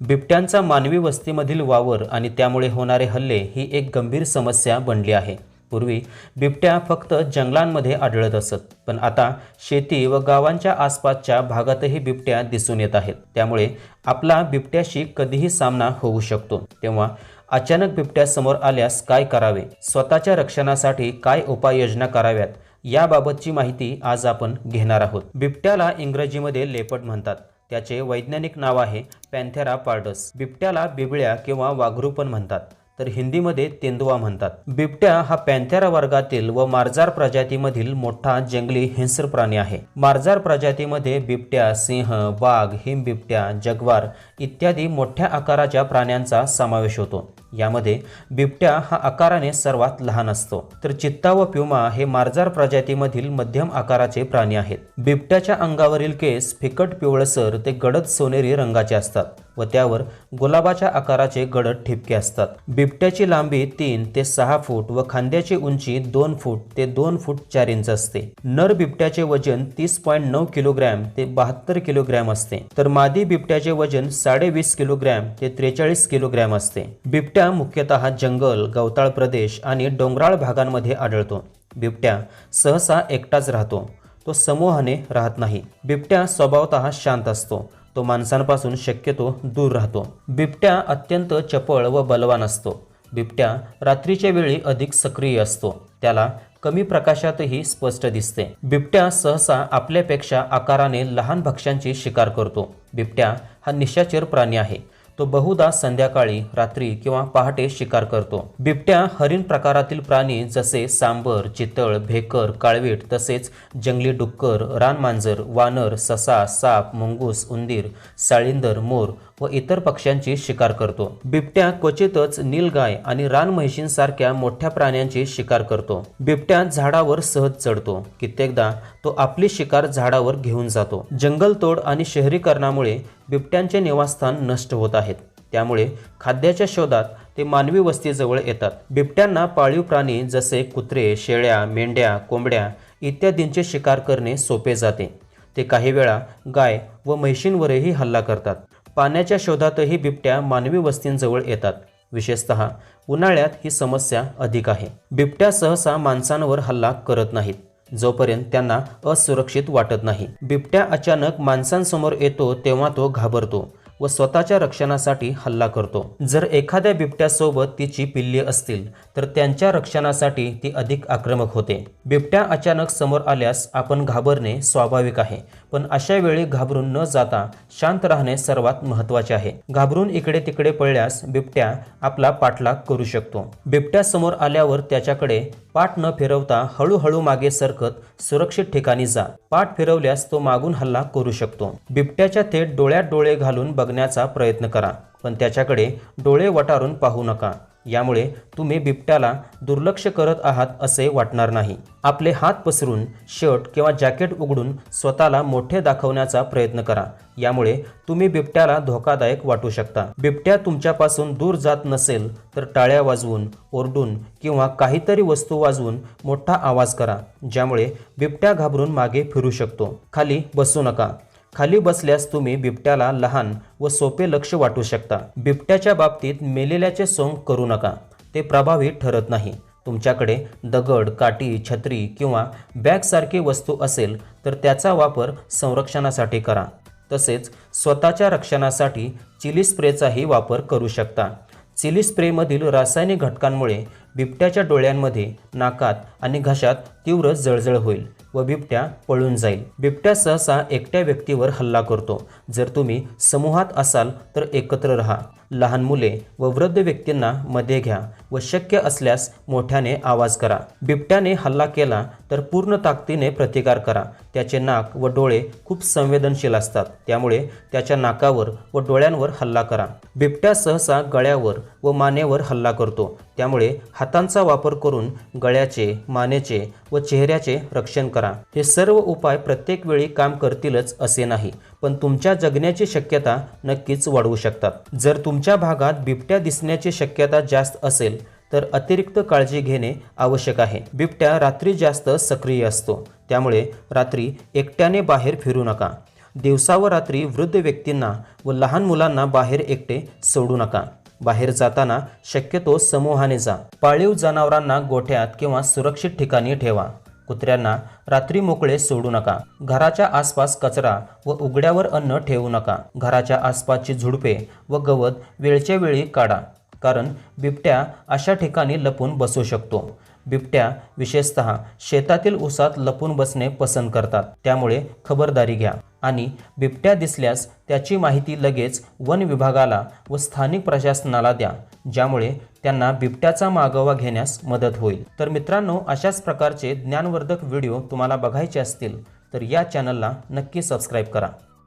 बिबट्यांचा मानवी वस्तीमधील वावर आणि त्यामुळे होणारे हल्ले ही एक गंभीर समस्या बनली आहे. पूर्वी बिबट्या फक्त जंगलांमध्ये आढळत असत पण आता शेती व गावांच्या आसपासच्या भागातही बिबट्या दिसून येत आहेत. त्यामुळे आपला बिबट्याशी कधीही सामना होऊ शकतो. तेव्हा अचानक बिबट्या समोर आल्यास काय करावे? स्वतःच्या रक्षणासाठी काय उपाययोजना कराव्यात? याबाबतची माहिती आज आपण घेणार आहोत. बिबट्याला इंग्रजीमध्ये लेपट म्हणतात. त्याचे वैज्ञानिक नाव आहे पॅन्थेरा पार्डस. बिबट्याला बिबळ्या किंवा वाघरू पण म्हणतात तर हिंदीमध्ये तेंदुआ म्हणतात. बिबट्या हा पॅन्थेरा वर्गातील व मार्जार प्रजातीमधील मोठा जंगली हिंस्र प्राणी आहे. मार्जार प्रजातीमध्ये बिबट्या सिंह वाघ हिम बिबट्या जगवार इत्यादी मोठ्या आकाराच्या प्राण्यांचा समावेश होतो. यामध्ये बिबट्या हा आकाराने सर्वात लहान असतो. तर चित्ता व प्युमा हे मार्जार प्रजातीमधील मध्यम आकाराचे प्राणी आहेत. बिबट्याच्या अंगावरील केस फिकट पिवळसर ते गडद सोनेरी रंगाचे असतात. व त्यावर गुलाबाच्या आकाराचे गडद ठिपके असतात. बिबट्याची लांबी तीन ते सहा फूट व खांद्याची उंची दोन फूट ते दोन फूट चार इंच असते. नर बिबट्याचे वजन तीस पॉईंट नऊ किलोग्रॅम ते बहात्तर किलोग्रॅम असते. तर मादी बिबट्याचे वजन साडेवीस किलोग्रॅम ते त्रेचाळीस किलोग्रॅम असते. बिबट्या मुख्यतः जंगल गवताळ प्रदेश आणि डोंगराळ भागांमध्ये आढळतो. बिबट्या सहसा एकटाच राहतो. तो समूहाने राहत नाही. बिबट्या स्वभावतः शांत असतो. तो माणसांपासून शक्यतो दूर राहतो. बिबट्या अत्यंत चपळ व बलवान असतो. बिबट्या रात्रीच्या वेळी अधिक सक्रिय असतो. त्याला कमी प्रकाशातही स्पष्ट दिसते. बिबट्या सहसा आपल्यापेक्षा आकाराने लहान भक्ष्यांची शिकार करतो. बिबट्या हा निशाचर प्राणी आहे. तो बहुधा संध्याकाळी रात्री किंवा पहाटे शिकार करतो. बिबट्या हरिण प्रकारातील प्राणी जसे सांबर चितळ भेकर काळवीट तसेच जंगली डुक्कर रानमांजर वानर ससा साप मुंगूस उंदीर साळींदर मोर व इतर पक्ष्यांची शिकार करतो. बिबट्या क्वचितच नीलगाय आणि रान म्हैशींसारख्या मोठ्या प्राण्यांची शिकार करतो. बिबट्या झाडावर सहज चढतो. कित्येकदा तो आपली शिकार झाडावर घेऊन जातो. जंगलतोड आणि शहरीकरणामुळे बिबट्यांचे निवासस्थान नष्ट होत आहेत. त्यामुळे खाद्याच्या शोधात ते मानवी वस्तीजवळ येतात. बिबट्यांना पाळीव प्राणी जसे कुत्रे शेळ्या मेंढ्या कोंबड्या इत्यादींचे शिकार करणे सोपे जाते. ते काही वेळा गाय व म्हैशींवरही हल्ला करतात. पाण्याच्या शोधातही बिबट्या मानवी वस्तींजवळ येतात. विशेषतः उन्हाळ्यात ही समस्या अधिक आहे. बिबट्या सहसा माणसांवर हल्ला करत नाहीत. जोपर्यंत त्यांना असुरक्षित वाटत नाही. बिबट्या अचानक माणसांसमोर येतो तेव्हा तो घाबरतो व स्वतःच्या रक्षणासाठी हल्ला करतो. जर एखाद्या बिबट्यासोबत तिची पिल्ली असतील तर त्यांच्या रक्षणासाठी ती अधिक आक्रमक होते. बिबट्या अचानक समोर आल्यास आपण घाबरणे स्वाभाविक आहे पण अशा वेळी घाबरून न जाता शांत राहणे सर्वात महत्त्वाचे आहे. घाबरून इकडे तिकडे पळल्यास बिबट्या आपला पाठलाग करू शकतो. बिबट्या समोर आल्यावर त्याच्याकडे पाठ न फिरवता हळूहळू मागे सरकत सुरक्षित ठिकाणी जा. पाठ फिरवल्यास तो मागून हल्ला करू शकतो. बिबट्याच्या थेट डोळ्यात डोळे घालून बघण्याचा प्रयत्न करा पण त्याच्याकडे डोळे वटारून पाहू नका. यामुळे तुम्ही बिबट्याला दुर्लक्ष करत आहात असे वाटणार नाही. आपले हात पसरून शर्ट किंवा जॅकेट उघडून स्वतःला मोठे दाखवण्याचा प्रयत्न करा. यामुळे तुम्ही बिबट्याला धोकादायक वाटू शकता. बिबट्या तुमच्यापासून दूर जात नसेल तर टाळ्या वाजवून ओरडून किंवा काहीतरी वस्तू वाजवून मोठा आवाज करा ज्यामुळे बिबट्या घाबरून मागे फिरू शकतो. खाली बसू नका. खाली बसल्यास तुम्ही बिबट्याला लहान व सोपे लक्ष वाटू शकता. बिबट्याच्या बाबतीत मेलेल्याचे सोंग करू नका. ते प्रभावी ठरत नाही. तुमच्याकडे दगड काठी छत्री किंवा बॅगसारखी वस्तू असेल तर त्याचा वापर संरक्षणासाठी करा. तसेच स्वतःच्या रक्षणासाठी चिली स्प्रेचाही वापर करू शकता. चिली स्प्रेमधील रासायनिक घटकांमुळे बिबट्याच्या डोळ्यांमध्ये नाकात आणि घशात तीव्र जळजळ होईल व बिबट्या पळून जाईल. बिबट्या सहसा एकट्या व्यक्तीवर हल्ला करतो. जर तुम्ही समूहात असाल तर एकत्र राहा. लहान मुले व वृद्ध व्यक्तींना मध्ये घ्या व शक्य असल्यास मोठ्याने आवाज करा. बिबट्याने हल्ला केला तर पूर्ण ताकदीने प्रतिकार करा. त्याचे नाक व डोळे खूप संवेदनशील असतात. त्यामुळे त्याच्या नाकावर व डोळ्यांवर हल्ला करा. बिबट्या सहसा गळ्यावर व मानेवर हल्ला करतो. त्यामुळे हातांचा वापर करून गळ्याचे मानेचे व चेहऱ्याचे रक्षण करा. हे सर्व उपाय प्रत्येक वेळी काम करतीलच असे नाही पण तुमच्या जगण्याची शक्यता नक्कीच वाढवू शकतात. जर तुमच्या भागात बिबट्या दिसण्याची शक्यता जास्त असेल तर अतिरिक्त काळजी घेणे आवश्यक आहे. बिबट्या रात्री जास्त सक्रिय असतो त्यामुळे रात्री एकट्याने बाहेर फिरू नका. दिवसा व रात्री वृद्ध व्यक्तींना व लहान मुलांना बाहेर एकटे सोडू नका. बाहेर जाताना शक्यतो समूहाने जा. पाळीव जनावरांना गोठ्यात किंवा सुरक्षित ठिकाणी ठेवा. कुत्र्यांना रात्री मोकळे सोडू नका. घराच्या आसपास कचरा व उघड्यावर अन्न ठेवू नका. घराच्या आसपासची झुडपे व गवत वेळच्या वेळी काढा. कारण बिबट्या अशा ठिकाणी लपून बसू शकतो. बिबट्या विशेषतः शेतातील ऊसात लपून बसणे पसंत करतात. त्यामुळे खबरदारी घ्या. आणि बिबट्या दिसल्यास त्याची माहिती लगेच वन विभागाला व स्थानिक प्रशासनाला द्या ज्यामुळे त्यांना बिबट्याचा मागोवा घेण्यास मदत होईल. तर मित्रांनो अशाच प्रकारचे ज्ञानवर्धक व्हिडिओ तुम्हाला बघायचे असतील तर या चॅनलला नक्की सबस्क्राईब करा.